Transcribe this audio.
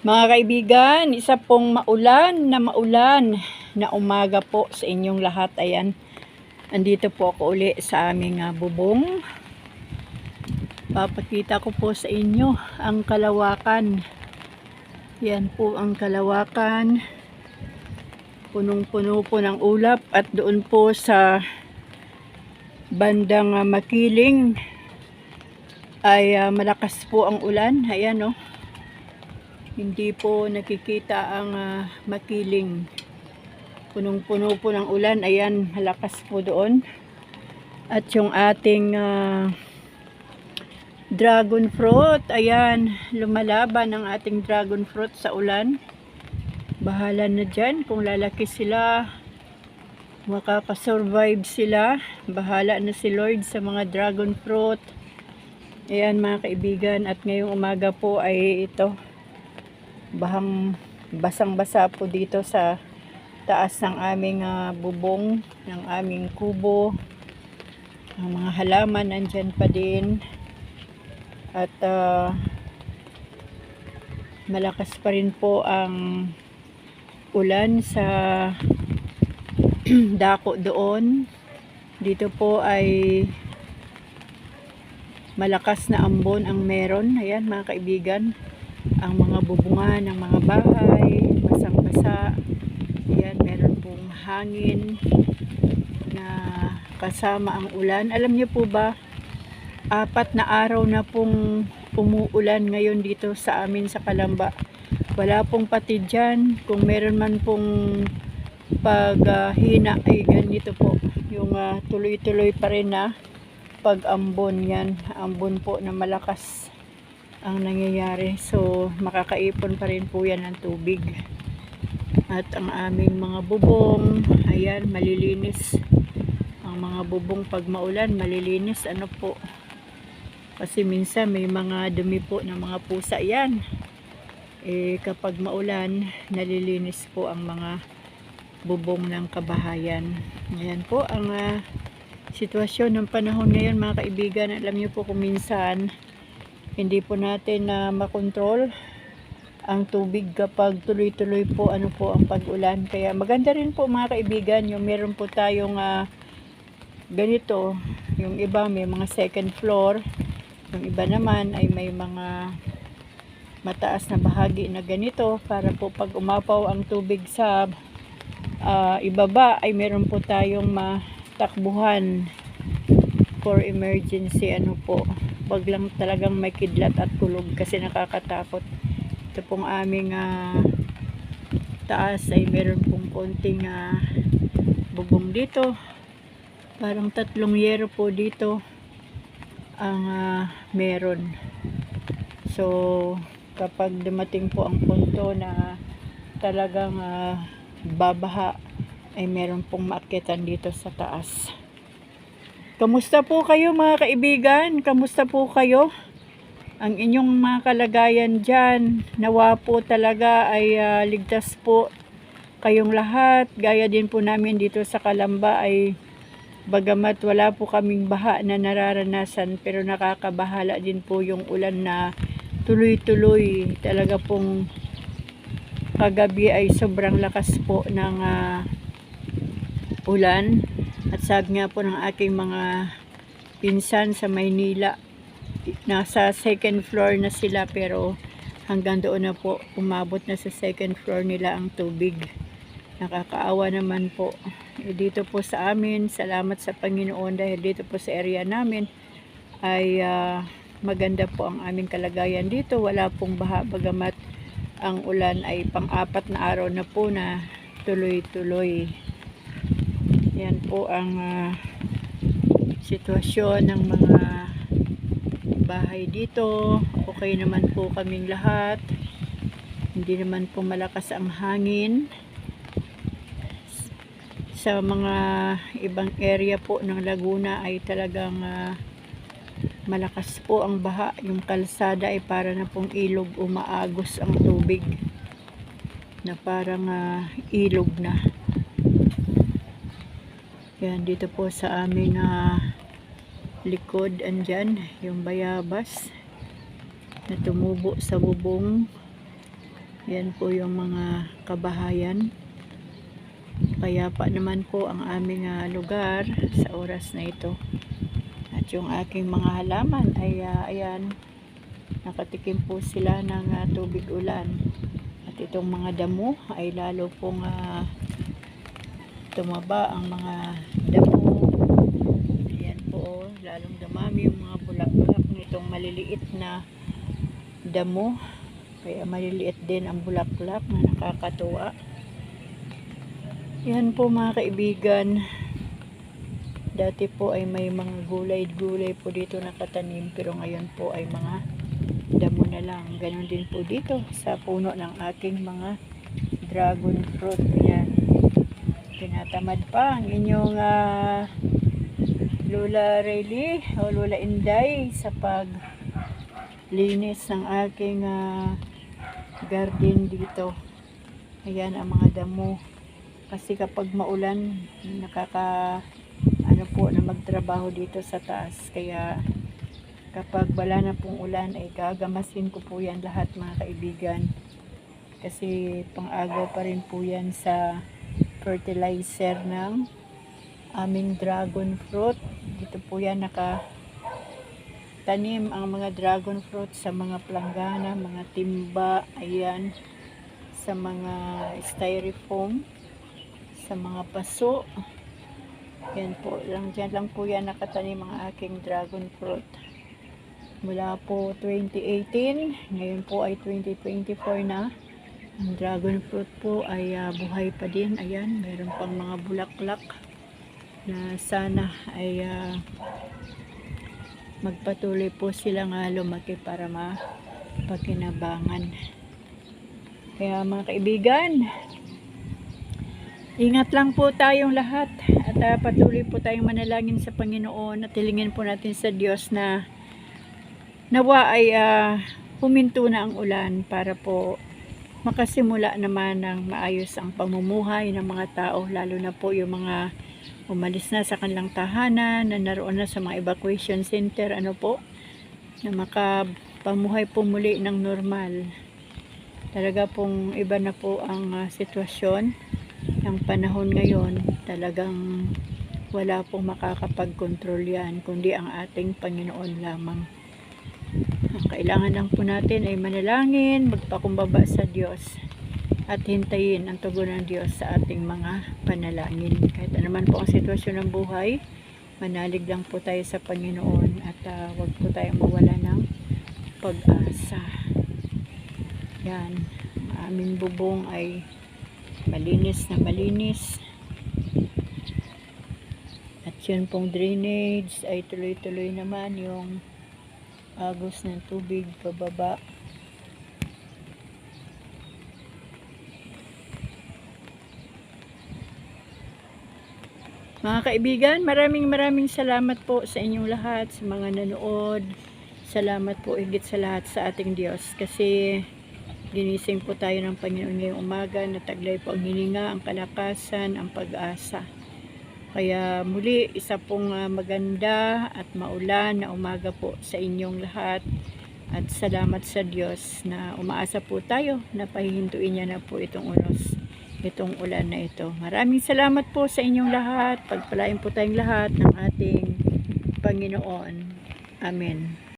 Mga kaibigan, isa pong maulan na maulan na umaga po sa inyong lahat. Ayan, andito po ako uli sa aming ah, bubong. Papakita ko po sa inyo ang kalawakan. Yan po ang kalawakan. Punong-puno po ng ulap at doon po sa bandang ah, makiling ay ah, malakas po ang ulan. Ayan oh hindi po nakikita ang ah, makiling. Punong-puno po ng ulan. Ayan, malakas po doon. At yung ating ah, dragon fruit, ayan, lumalaban ang ating dragon fruit sa ulan. Bahala na dyan kung lalaki sila, makakasurvive sila. Bahala na si Lord sa mga dragon fruit. Ayan mga kaibigan, at ngayong umaga po ay ito, bahang basang-basa po dito sa taas ng aming ah, bubong, ng aming kubo. Ang mga halaman nandyan pa din. At ah, malakas pa rin po ang ulan sa dako doon. Dito po ay malakas na ambon ang meron. Ayan mga kaibigan ang mga bubungan ng mga bahay, basang-basa. Ayan, meron pong hangin na kasama ang ulan. Alam niyo po ba, apat na araw na pong umuulan ngayon dito sa amin sa Kalamba. Wala pong pati dyan. Kung meron man pong paghina ay ganito po. Yung ah, tuloy-tuloy pa rin na pag-ambon yan. Ambon po na malakas ang nangyayari. So, makakaipon pa rin po yan ng tubig. At ang aming mga bubong, ayan, malilinis. Ang mga bubong pag maulan, malilinis. Ano po? Kasi minsan may mga dumi po ng mga pusa yan. Eh, kapag maulan, nalilinis po ang mga bubong ng kabahayan. Ayan po ang ah, sitwasyon ng panahon ngayon mga kaibigan. Alam niyo po kung minsan, hindi po natin na makontrol ang tubig kapag tuloy-tuloy po ano po ang pag-ulan. Kaya maganda rin po mga kaibigan yung meron po tayong ah, ganito. Yung iba may mga second floor. Yung iba naman ay may mga mataas na bahagi na ganito para po pag umapaw ang tubig sa ah, ibaba ay meron po tayong matakbuhan for emergency ano po wag lang talagang may kidlat at kulog kasi nakakatakot. Ito pong aming ah, taas ay meron pong konting ah, bubong dito. Parang tatlong yero po dito ang ah, meron. So kapag dumating po ang punto na talagang ah, babaha ay meron pong maakyatan dito sa taas Kamusta po kayo mga kaibigan? Kamusta po kayo? Ang inyong mga kalagayan dyan, nawa po talaga ay ah, ligtas po kayong lahat. Gaya din po namin dito sa Kalamba ay bagamat wala po kaming baha na nararanasan pero nakakabahala din po yung ulan na tuloy-tuloy. Talaga pong kagabi ay sobrang lakas po ng ah, ulan. At sabi nga po ng aking mga pinsan sa Maynila, nasa second floor na sila pero hanggang doon na po umabot na sa second floor nila ang tubig. Nakakaawa naman po. Eh, dito po sa amin, salamat sa Panginoon dahil dito po sa area namin ay ah, maganda po ang aming kalagayan dito. Wala pong baha bagamat ang ulan ay pang-apat na araw na po na tuloy-tuloy. Yan po ang ah, sitwasyon ng mga bahay dito. Okay naman po kaming lahat. Hindi naman po malakas ang hangin. Sa mga ibang area po ng Laguna ay talagang ah, malakas po ang baha. Yung kalsada ay para na pong ilog umaagos ang tubig. Na parang ah, ilog na. Yan, dito po sa aming ah, likod, andyan, yung bayabas na tumubo sa bubong. Yan po yung mga kabahayan. Kaya pa naman po ang aming ah, lugar sa oras na ito. At yung aking mga halaman ay ah, ayan, nakatikim po sila ng ah, tubig ulan. At itong mga damo ay lalo pong ah, tumaba ang mga damo. Ayan po, oh, lalong dumami yung mga bulak-bulak nitong maliliit na damo. Kaya maliliit din ang bulaklak na nakakatuwa. Yan po mga kaibigan. Dati po ay may mga gulay-gulay po dito nakatanim pero ngayon po ay mga damo na lang. Ganon din po dito sa puno ng aking mga dragon fruit. Yan. Tinatamad pa ang inyong ah, Lola Rayleigh o Lola Inday sa pag linis ng aking ah, garden dito. Ayan ang mga damo. Kasi kapag maulan, nakaka ano po na magtrabaho dito sa taas. Kaya kapag wala na pong ulan ay gagamasin ko po yan lahat mga kaibigan. Kasi pang-agaw pa rin po yan sa fertilizer ng aming dragon fruit. Dito po yan naka tanim ang mga dragon fruit sa mga planggana, mga timba, ayan, sa mga styrofoam, sa mga paso. Yan po, lang dyan lang po yan nakatanim ang aking dragon fruit. Mula po 2018, ngayon po ay 2024 na. Ang dragon fruit po ay ah, buhay pa din. Ayan, meron pang mga bulaklak na sana ay ah, magpatuloy po sila nga lumaki para mapakinabangan. Kaya mga kaibigan, ingat lang po tayong lahat at ah, patuloy po tayong manalangin sa Panginoon at hilingin po natin sa Diyos na nawa ay ah, huminto na ang ulan para po makasimula naman ng maayos ang pamumuhay ng mga tao lalo na po yung mga umalis na sa kanilang tahanan na naroon na sa mga evacuation center ano po na makapamuhay po muli ng normal. Talaga pong iba na po ang ah, sitwasyon ng panahon ngayon. Talagang wala pong makakapag-control yan kundi ang ating Panginoon lamang. ang kailangan lang po natin ay manalangin, magpakumbaba sa Diyos at hintayin ang tugon ng Diyos sa ating mga panalangin. Kahit anuman po ang sitwasyon ng buhay, manalig lang po tayo sa Panginoon at ah, wag po tayong mawala ng pag-asa. Yan, aming bubong ay malinis na malinis. At yun pong drainage ay tuloy-tuloy naman yung agos ng tubig pababa. Mga kaibigan, maraming maraming salamat po sa inyong lahat, sa mga nanood. Salamat po higit sa lahat sa ating Diyos kasi ginising po tayo ng Panginoon ngayong umaga na taglay po ang hininga, ang kalakasan, ang pag-asa. Kaya muli, isa pong ah, maganda at maulan na umaga po sa inyong lahat. At salamat sa Diyos na umaasa po tayo na pahihintuin niya na po itong unos, itong ulan na ito. Maraming salamat po sa inyong lahat. Pagpalain po tayong lahat ng ating Panginoon. Amen.